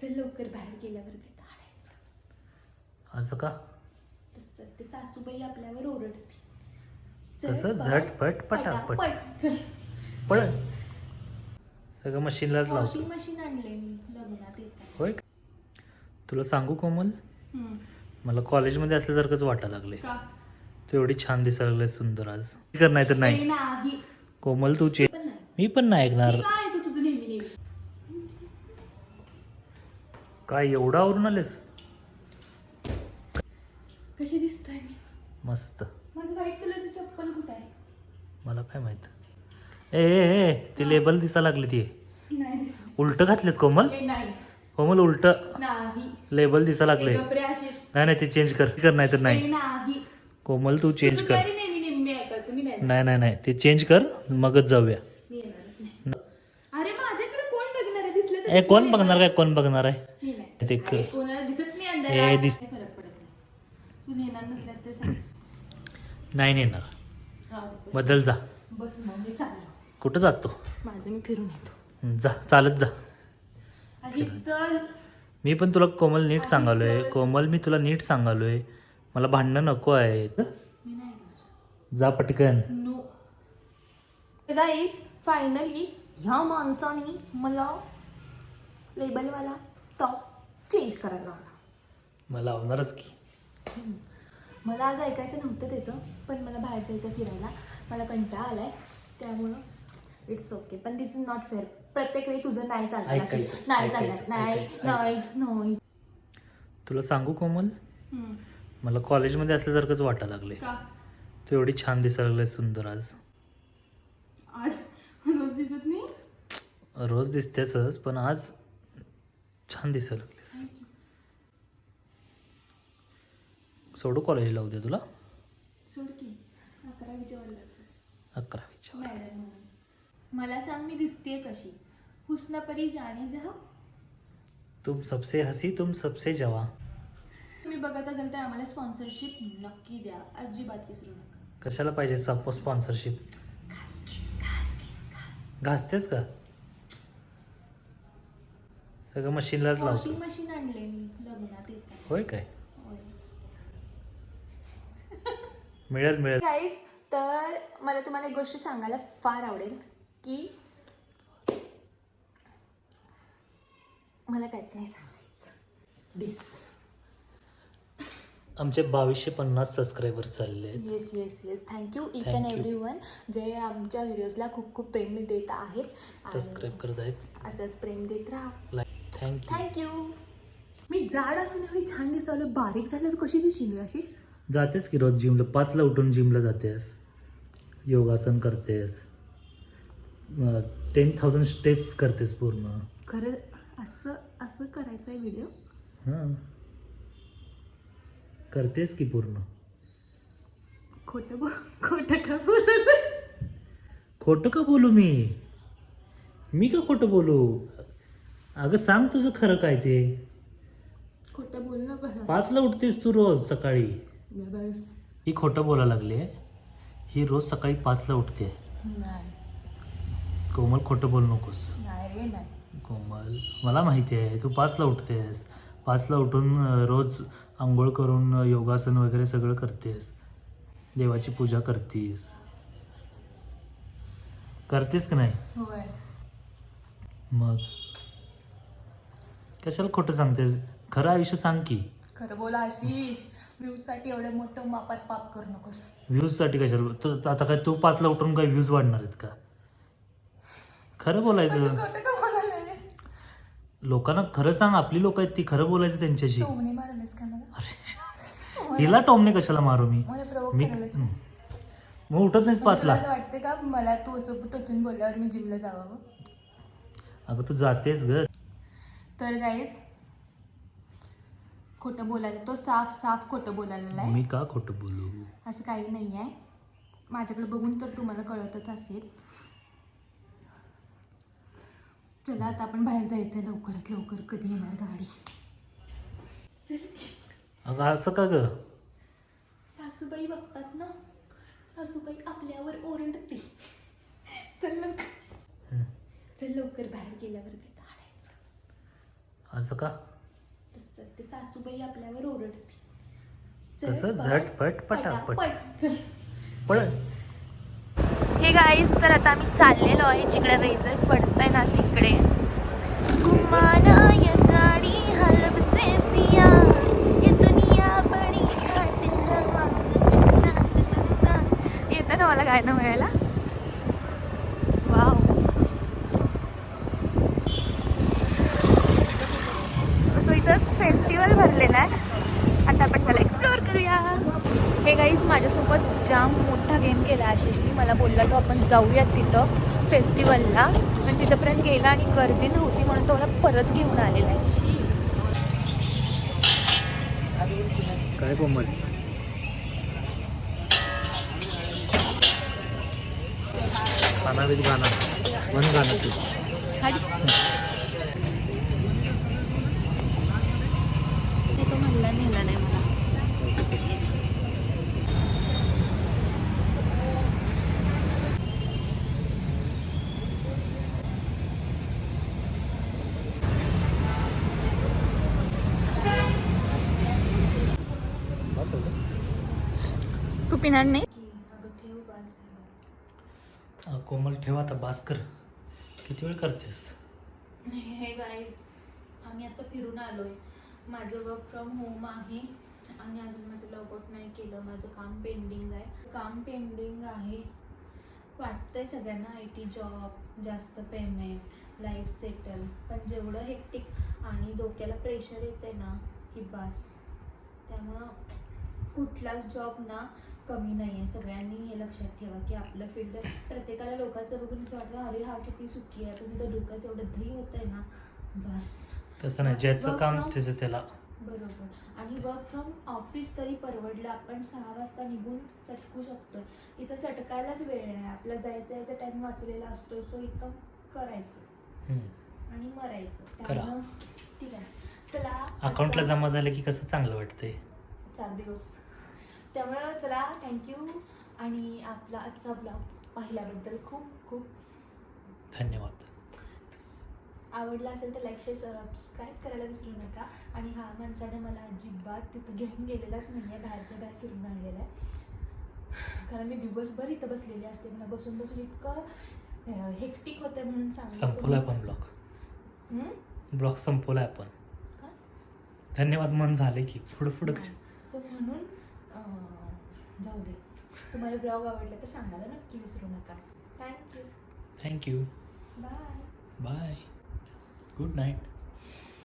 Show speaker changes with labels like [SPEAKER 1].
[SPEAKER 1] चल लवकर बाहेर गेल्यावर ते काढायचं.
[SPEAKER 2] असं का?
[SPEAKER 1] तसंच ते सासूबाई आपल्यावर ओरडते चल,
[SPEAKER 2] तसं झटपट पटापट.
[SPEAKER 1] पटापट. चल.
[SPEAKER 2] पळ सगळं मशीनलाच लावतो.
[SPEAKER 1] वॉशिंग मशीन आणले मी लग्नात येताना.
[SPEAKER 2] होय का? तुला सांगू कोमल?
[SPEAKER 1] हम्म.
[SPEAKER 2] मला कॉलेजमध्ये असल्यासारखंच वाटायला लागले
[SPEAKER 1] का?
[SPEAKER 2] तू एवढी छान दिसायला लागले सुंदर आज. कर नाही तर नाही.
[SPEAKER 1] ए, नाही.
[SPEAKER 2] कोमल तू चे
[SPEAKER 1] पण नाही.
[SPEAKER 2] मी पण नाही ऐकणार.
[SPEAKER 1] मी काय
[SPEAKER 2] काय एवढा आवरून आलेस
[SPEAKER 1] कशी दिसतोय मी?
[SPEAKER 2] मस्त.
[SPEAKER 1] माझं व्हाईट कलरचं चप्पल कुठं आहे?
[SPEAKER 2] मला काय माहीत? ए ए ए ते लेबल दिसा लागली ती.
[SPEAKER 1] नाही दिसत.
[SPEAKER 2] उलट घातलेस कोमल?
[SPEAKER 1] ए नाही.
[SPEAKER 2] कोमल उलट.
[SPEAKER 1] नाही.
[SPEAKER 2] लेबल दिसा लागले
[SPEAKER 1] ए, गप्रे आशिष
[SPEAKER 2] नाही नाही ते चेंज कर. कर नाही तर नाही.
[SPEAKER 1] ए, नाही.
[SPEAKER 2] कोमल तू चेंज
[SPEAKER 1] तुझं
[SPEAKER 2] कर.
[SPEAKER 1] काय रे नेहमी नेहमी मी ऐकायचं मी नाही
[SPEAKER 2] नाही नाही नाही. ते चेंज कर मगच जाऊया.
[SPEAKER 1] मी येणारच नाही. अरे माझ्याकडे कोण बघणार आहे? दिसलं तर
[SPEAKER 2] ए कोण. बघणार काय कोण बघणार आहे? ते
[SPEAKER 1] दिसत नाही
[SPEAKER 2] दिस-
[SPEAKER 1] पडत नाही. तू नेणार नसल्यास तर सांग.
[SPEAKER 2] नाही नेणार.
[SPEAKER 1] राहू दे,
[SPEAKER 2] बदल जा.
[SPEAKER 1] बस. बस मग मी चाललो.
[SPEAKER 2] कुठं जातो?
[SPEAKER 1] माझं मी फिरून येतो.
[SPEAKER 2] जा चालत जा.
[SPEAKER 1] चल.
[SPEAKER 2] मी पण तुला कोमल नीट सांगालोय. कोमल मी तुला नीट सांगालोय. मला भांडणं नको आहे
[SPEAKER 1] येणार.
[SPEAKER 2] जा पटकन.
[SPEAKER 1] गाईज फायनली ह्या माणसाने मला लेबलवाला टॉप चेंज करायला लावला
[SPEAKER 2] मला आवणारच की.
[SPEAKER 1] मला आज ऐकायचं नव्हतं त्याचं पण मला बाहेर जायचं फिरायला. मला कंटाळा आलाय त्यामुळं इट्स ओके पण दिस इज नॉट फेअर प्रत्येक वेळी तुझं नाही चालणार
[SPEAKER 2] ऐकायचं.
[SPEAKER 1] नाही चालणार.
[SPEAKER 2] ऐकायचं,
[SPEAKER 1] नाही
[SPEAKER 2] ऐकायचं,
[SPEAKER 1] नाही नाही.
[SPEAKER 2] तुला सांगू कोमल?
[SPEAKER 1] हम्म.
[SPEAKER 2] मला कॉलेजमध्ये असल्यासारखंच वाटायला लागले
[SPEAKER 1] का?
[SPEAKER 2] तू एवढी छान दिसायला लागले सुंदर आज.
[SPEAKER 1] आज रोज दिसत नाही?
[SPEAKER 2] रोज दिसतेसच पण आज छान दिसायला लागलेस सोडू कॉलेजला उद्या तुला?
[SPEAKER 1] सोड की. अकरावीच्या मॅडम मला सांग मी दिसतेय कशी. हुस्नपरी जाणे जहा.
[SPEAKER 2] तुम सबसे हसी तुम सबसे जवा.
[SPEAKER 1] तुम्ही बघत असाल तर आम्हाला स्पॉन्सरशिप नक्की द्या. अजिबात विसरू नका.
[SPEAKER 2] कशाला पाहिजे स्पॉन्सरशिप घासतेस का? सगळं मशीनलाच लावतो.
[SPEAKER 1] वॉशिंग मशीन आणले मी लग्नात येताना.
[SPEAKER 2] होय काय? मिळेल मिळेल.
[SPEAKER 1] गाईज तर मला तुम्हाला एक गोष्ट सांगायला फार आवडेल की मला काहीच नाही सांगायचं. दिस
[SPEAKER 2] आमचे बावीसशे पन्नास सबस्क्रायबर चालले आहेत.
[SPEAKER 1] Yes yes yes thank you each
[SPEAKER 2] Thank
[SPEAKER 1] and
[SPEAKER 2] you.
[SPEAKER 1] Everyone जे आमच्या व्हिडिओजला खूप खूप प्रेम देत आहेत. आणि
[SPEAKER 2] सबस्क्राईब करत आहेत.
[SPEAKER 1] असंच प्रेम देत राहा.
[SPEAKER 2] लाईक थँक्यू
[SPEAKER 1] थँक्यू मी जाड असून एवढी छान दिसावलं बारीक झाल्यावर कशी दिसली मी आशिष?
[SPEAKER 2] जातेस की रोज जिमला पाचला उठून जिमला जातेस? योगासन करतेस? टेन थाउजंड स्टेप्स करतेस पूर्ण.
[SPEAKER 1] खरं असं असं करायचं आहे व्हिडिओ
[SPEAKER 2] हां. करतेस की पूर्ण?
[SPEAKER 1] खोटं बो खोटं का बोललं
[SPEAKER 2] खोटं का बोलू मी? मी का खोटं बोलू? अगं सांग तुझं खरं काय ते.
[SPEAKER 1] खोटं बोल ना
[SPEAKER 2] पाचला उठतेस तू रोज सकाळी?
[SPEAKER 1] बस.
[SPEAKER 2] ही खोटं बोलायला लागली ही रोज सकाळी पाचला उठते.
[SPEAKER 1] नाही.
[SPEAKER 2] कोमल खोटं बोलू नकोस.
[SPEAKER 1] नाही रे नाही.
[SPEAKER 2] कोमल मला माहिती आहे तू पाचला उठतेस. पाचला उठून अं, रोज आंघोळ करून अं, योगासन वगैरे सगळं करतेस. देवाची पूजा करतेस. करतेस का नाही?
[SPEAKER 1] होय.
[SPEAKER 2] मग? कशाला खोटं सांगतेस? खरं आयुष्य सांग की.
[SPEAKER 1] खरं बोल आशिष व्ह्यूजसाठी एवढं मोठं मापात पाप करू नकोस.
[SPEAKER 2] व्ह्यूजसाठी कशाला? तू आता काय तू पाचला उठून काय व्ह्यूज वाढणार आहेत का? खरं बोलायचं.
[SPEAKER 1] खोटं का बोलायलास
[SPEAKER 2] लोकांना खरं सांग आपली लोक आहेत ती खरं बोलायचं त्यांच्याशी.
[SPEAKER 1] का मला?
[SPEAKER 2] हिला टोमने कशाला मारू मी?
[SPEAKER 1] मला प्रवोक
[SPEAKER 2] मी
[SPEAKER 1] करायलास
[SPEAKER 2] मग उठत नाहीस
[SPEAKER 1] तुला
[SPEAKER 2] पाचला.
[SPEAKER 1] असं वाटतं का मला तू असं टोचून बोलल्यावर मी जिमला जावं
[SPEAKER 2] अगं तू जातेस ग.
[SPEAKER 1] तर गाईज खोटं बोलायला तो साफ साफ खोटं बोलायला आहे
[SPEAKER 2] मी का खोटं बोलू?
[SPEAKER 1] असं काही नाही आहे माझ्याकडे बघून तर तुम्हाला कळतच असेल. चला आता आपण बाहेर जायचं लवकरात लवकर. कधी येणार गाडी? चल.
[SPEAKER 2] अगं असं का ग?
[SPEAKER 1] सासूबाई बघतात ना? सासूबाई आपल्यावर ओरडते. चल लवकर.
[SPEAKER 2] हं.
[SPEAKER 1] चल लवकर बाहेर गेल्यावर ते काढायचं
[SPEAKER 2] असं का?
[SPEAKER 1] तसंच ते सासूबाई आपल्यावर ओरडते चल,
[SPEAKER 2] तसं
[SPEAKER 1] पळ,
[SPEAKER 2] झटपट पटापट.
[SPEAKER 1] पटापट. चल.
[SPEAKER 2] पळ
[SPEAKER 1] हे गाईज तर आता आम्ही चाललेलो आहे जिकडे रेझर पडतंय ना तिकडे. इथं फेस्टिवल भरलेला आहे. आता आपण त्याला एक्सप्लोअर करूया. हे गाईज माझ्यासोबत जाम मोठा गेम केला आशिषनी. मला बोलला तो आपण जाऊयात तिथं फेस्टिवलला पण तिथंपर्यंत गेला आणि गर्दी नव्हती म्हणून तो मला परत घेऊन आलेला आहे. शी.
[SPEAKER 2] काय कोमल विथ गाणं. वन ते.
[SPEAKER 1] तो म्हणला नेला नाही मला तू पिणार नाही.
[SPEAKER 2] अं, कोमल ठेव आता बास कर. किती वेळ करतेस?
[SPEAKER 1] हे गाईज आम्ही आता फिरून आलोय. माझं वर्क फ्रॉम होम आहे आणि अजून माझं लॉगआउट नाही केलं. माझं काम पेंडिंग आहे. काम पेंडिंग आहे. वाटतंय सगळ्यांना आय टी जॉब जास्त पेमेंट लाईफ सेटल पण जेवढं हेक्टिक आणि डोक्याला प्रेशर येते ना की बस. त्यामुळं कुठलाच जॉब ना कमी नाही आहे सगळ्यांनी हे लक्षात ठेवा की आपलं फील्ड प्रत्येकाला लोकांचं बघून असं वाटतं अरे हा किती सुखी आहे पण इथं डोक्याचं एवढं दही होत आहे ना. बस.
[SPEAKER 2] तसं नाही ज्याचं काम त्याचं त्याला.
[SPEAKER 1] बरोबर. आणि वर्क फ्रॉम ऑफिस तरी परवडलं आपण सहा वाजता निघून चटकू शकतो इथं चटकायलाच वेळ नाही. आपला जायचं यायचा टाइम वाचलेला असतो सो इथं करायचं. आणि मरायचं. त्यामुळं ठीक आहे. चला
[SPEAKER 2] अकाउंटला जमा झालं की कसं चांगलं वाटतंय?
[SPEAKER 1] चार दिवस. त्यामुळं चला थँक्यू आणि आपला आजचा ब्लॉग पाहिल्याबद्दल खूप खूप
[SPEAKER 2] धन्यवाद.
[SPEAKER 1] आवडला असेल तर लाईक शेअर सबस्क्राईब करायला विसरू नका. आणि हा माणसाने मला अजिबात तिथं घेऊन गेलेलाच नाही आहे बाहेरच्या बाहेर फिरून आणलेला आहे. कारण मी दिवसभर इथं बसलेली असते. मला बसून बसून इतकं हेक्टिक होतं म्हणून
[SPEAKER 2] संपवलाय पण ब्लॉग
[SPEAKER 1] हम्म?
[SPEAKER 2] ब्लॉग संपवलाय आपण? धन्यवाद मन झाले की. पुढं पुढं कर.
[SPEAKER 1] सो म्हणून जाऊ दे तुम्हाला ब्लॉग आवडला तर सांगायला नक्की विसरू नका. Thank you
[SPEAKER 2] thank you
[SPEAKER 1] bye
[SPEAKER 2] bye good night